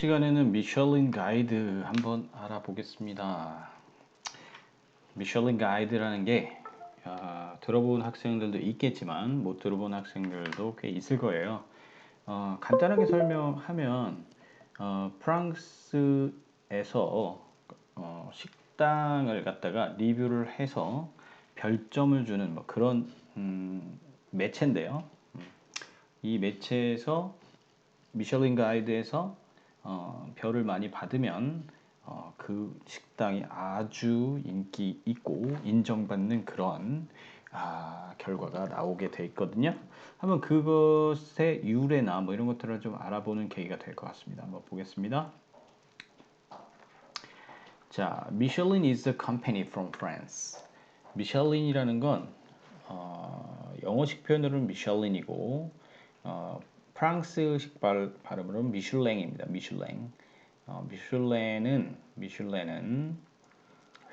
시간에는 미슐린 가이드 한번 알아보겠습니다. 미슐린 가이드라는 게 어, 들어본 학생들도 있겠지만 못 들어본 학생들도 꽤 있을 거예요. 어, 간단하게 설명하면 어, 프랑스에서 어, 식당을 갖다가 리뷰를 해서 별점을 주는 뭐 그런 음, 매체인데요. 음, 이 매체에서 미슐린 가이드에서 어, 별을 많이 받으면 어, 그 식당이 아주 인기 있고 인정받는 그런 아, 결과가 나오게 돼 있거든요. 한번 그것의 유래나 뭐 이런 것들을 좀 알아보는 계기가 될 것 같습니다. 한번 보겠습니다. 자, Michelin is a company from France. 미슐린이라는 건 어, 영어식 표현으로는 미슐린이고 어, 프랑스식 발, 발음으로는 미슐랭입니다. 미슐랭. 어, 미슐랭은 미슐랭은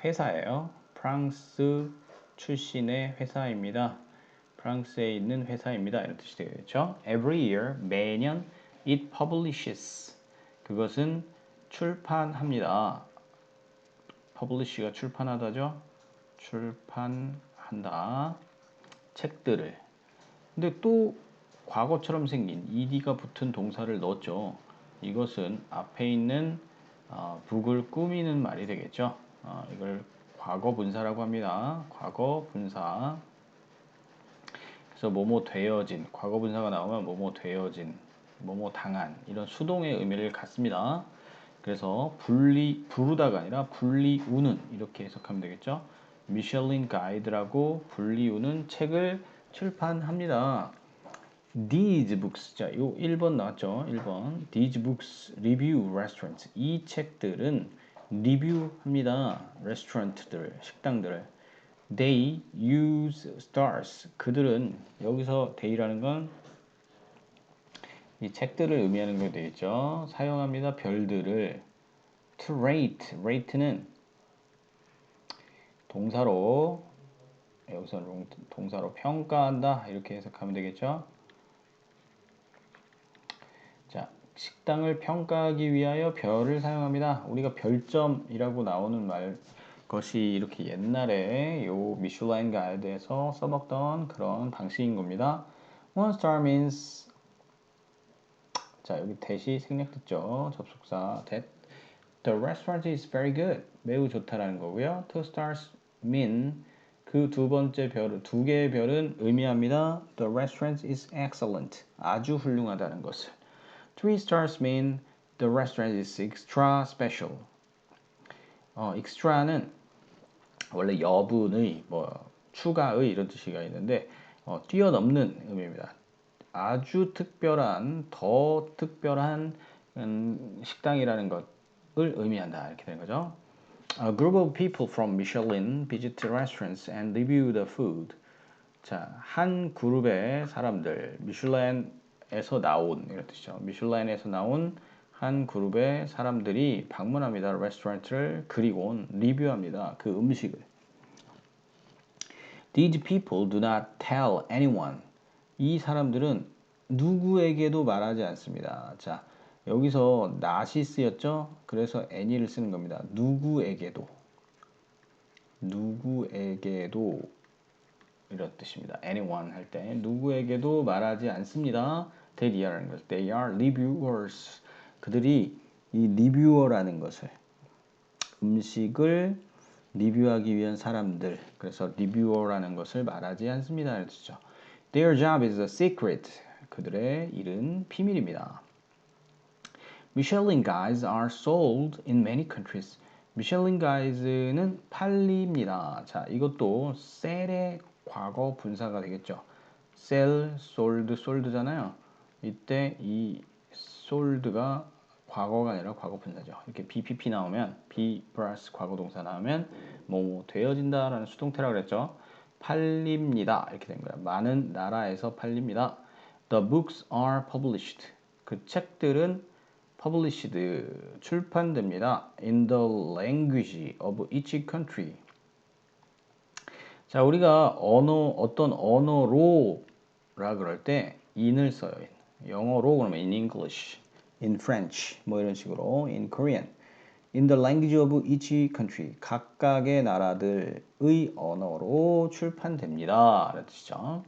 회사예요. 프랑스 출신의 회사입니다. 프랑스에 있는 회사입니다. 이런 뜻이 되겠죠. Every year 매년 it publishes 그것은 출판합니다. publish가 출판하다죠. 출판한다. 책들을. 근데 또 과거처럼 생긴 ed가 붙은 동사를 넣었죠. 이것은 앞에 있는 어, 북을 꾸미는 말이 되겠죠. 어, 이걸 과거 분사라고 합니다. 과거 분사. 그래서 뭐뭐 되어진, 과거 분사가 나오면 뭐뭐 되어진, 뭐뭐 당한 이런 수동의 의미를 갖습니다. 그래서 분리 부르다가 아니라 분리우는 이렇게 해석하면 되겠죠. 미셸린 가이드라고 분리우는 책을 출판합니다. These books. 자, 요 1번 나왔죠? 1번. These books review restaurants. 이 책들은 리뷰합니다. 레스토랑트들, 식당들을. They use stars. 그들은 여기서 they라는 건 이 책들을 의미하는 게 되겠죠. 사용합니다. 별들을 to rate. rate는 동사로 여기서 동사로 평가한다 이렇게 해석하면 되겠죠. 식당을 평가하기 위하여 별을 사용합니다. 우리가 별점이라고 나오는 말 것이 이렇게 옛날에 요 미슐라인 가이드에서 써먹던 그런 방식인 겁니다. One star means 자 여기 대시 생략됐죠. 접속사 that the restaurant is very good 매우 좋다라는 거고요. Two stars mean 그 두 번째 별은 두 개의 별은 의미합니다. The restaurant is excellent 아주 훌륭하다는 것을 Three stars mean the restaurant is extra special. 어, extra는 원래 여분의 뭐 추가의 이런 뜻이가 있는데 어, 뛰어넘는 의미입니다. 아주 특별한 더 특별한 음, 식당이라는 것을 의미한다 이렇게 되는 거죠. A group of people from Michelin visit restaurants and review the food. 자, 한 그룹의 사람들 미슐랭 에서 나온 이런 뜻이죠. 미슐라인에서 나온 한 그룹의 사람들이 방문합니다. 레스토랑트를 그리고 리뷰합니다. 그 음식을. These people do not tell anyone. 이 사람들은 누구에게도 말하지 않습니다. 자, 여기서 not이 쓰였죠? 그래서 any를 쓰는 겁니다. 누구에게도. 누구에게도 이런 뜻입니다. anyone 할 때 누구에게도 말하지 않습니다. They are라는 것. They are reviewers. 그들이 이 리뷰어라는 것을 음식을 리뷰하기 위한 사람들. 그래서 리뷰어라는 것을 말하지 않습니다. 뜻이죠. Their job is a secret. 그들의 일은 비밀입니다. Michelin guides are sold in many countries. 미슐린 가이즈는 팔립니다. 자, 이것도 셀의 과거 분사가 되겠죠. sell, sold, sold잖아요. 이때 이 sold가 과거가 아니라 과거 분사죠. 이렇게 BPP 나오면 B 플러스 과거 동사 나오면 뭐 되어진다라는 수동태라고 그랬죠. 팔립니다. 이렇게 된 거예요. 많은 나라에서 팔립니다. The books are published. 그 책들은 published 출판됩니다. in the language of each country. 자, 우리가 언어 어떤 언어로라 그럴 때 in을 써요. 영어로 그러면 in English in French 뭐 이런 식으로 in Korean in the language of each country 각각의 나라들의 언어로 출판됩니다. 라는 뜻이죠.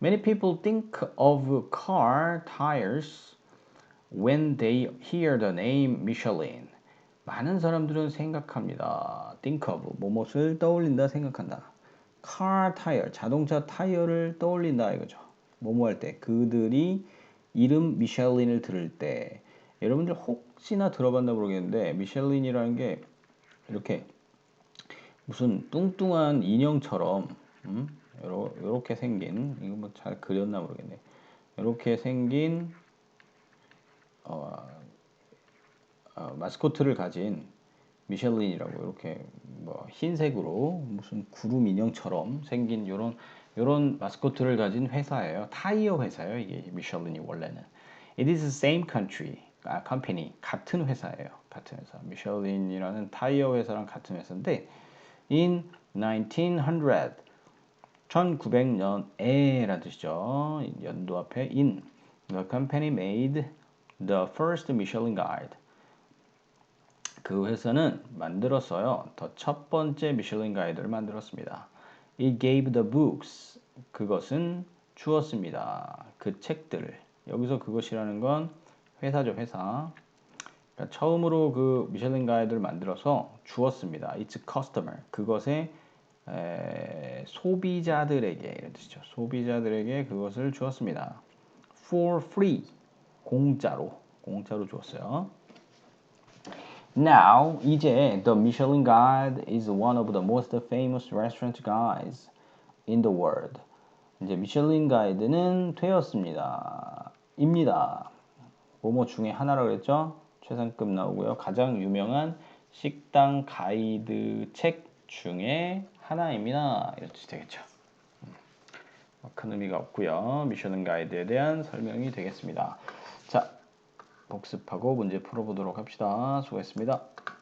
Many people think of car tires when they hear the name Michelin. 많은 사람들은 생각합니다. think of 뭐뭇을 떠올린다 생각한다. Car tire 자동차 타이어를 떠올린다 이거죠. 뭐뭐 할 때 그들이 이름 미셸린을 들을 때 여러분들 혹시나 들어봤나 모르겠는데 미셸린이라는 게 이렇게 무슨 뚱뚱한 인형처럼 음? 요렇게 생긴 이거 뭐 잘 그렸나 모르겠네. 이렇게 생긴 어, 어, 마스코트를 가진 미셸린이라고 이렇게 뭐 흰색으로 무슨 구름 인형처럼 생긴 요런 요런 마스코트를 가진 회사예요. 타이어 회사예요. 이게 미셸린이 원래는. It is the same country. 아, company. 같은 회사예요. 같은 회사. 미셸린이라는 타이어 회사랑 같은 회사인데 in 1900 1900년에라는 뜻이죠. 연도 앞에 in the company made the first Michelin guide. 그 회사는 만들었어요. 더 첫 번째 미슐린 가이드를 만들었습니다. It gave the books. 그것은 주었습니다. 그 책들을. 여기서 그것이라는 건 회사죠, 회사. 그러니까 처음으로 그 미슐린 가이드를 만들어서 주었습니다. It's customer. 그것에 에, 소비자들에게 이런 뜻이죠. 소비자들에게 그것을 주었습니다. For free. 공짜로. 공짜로 주었어요. Now, 이제 the Michelin Guide is one of the most famous restaurant guides in the world. 이제 미슐린 가이드는 되었습니다. 입니다. 뭐뭐 중에 하나라고 그랬죠? 최상급 나오고요. 가장 유명한 식당 가이드 책 중에 하나입니다. 뜻이 되겠죠. 큰 의미가 없고요. 미슐린 가이드에 대한 설명이 되겠습니다. 자, 복습하고 문제 풀어보도록 합시다. 수고했습니다.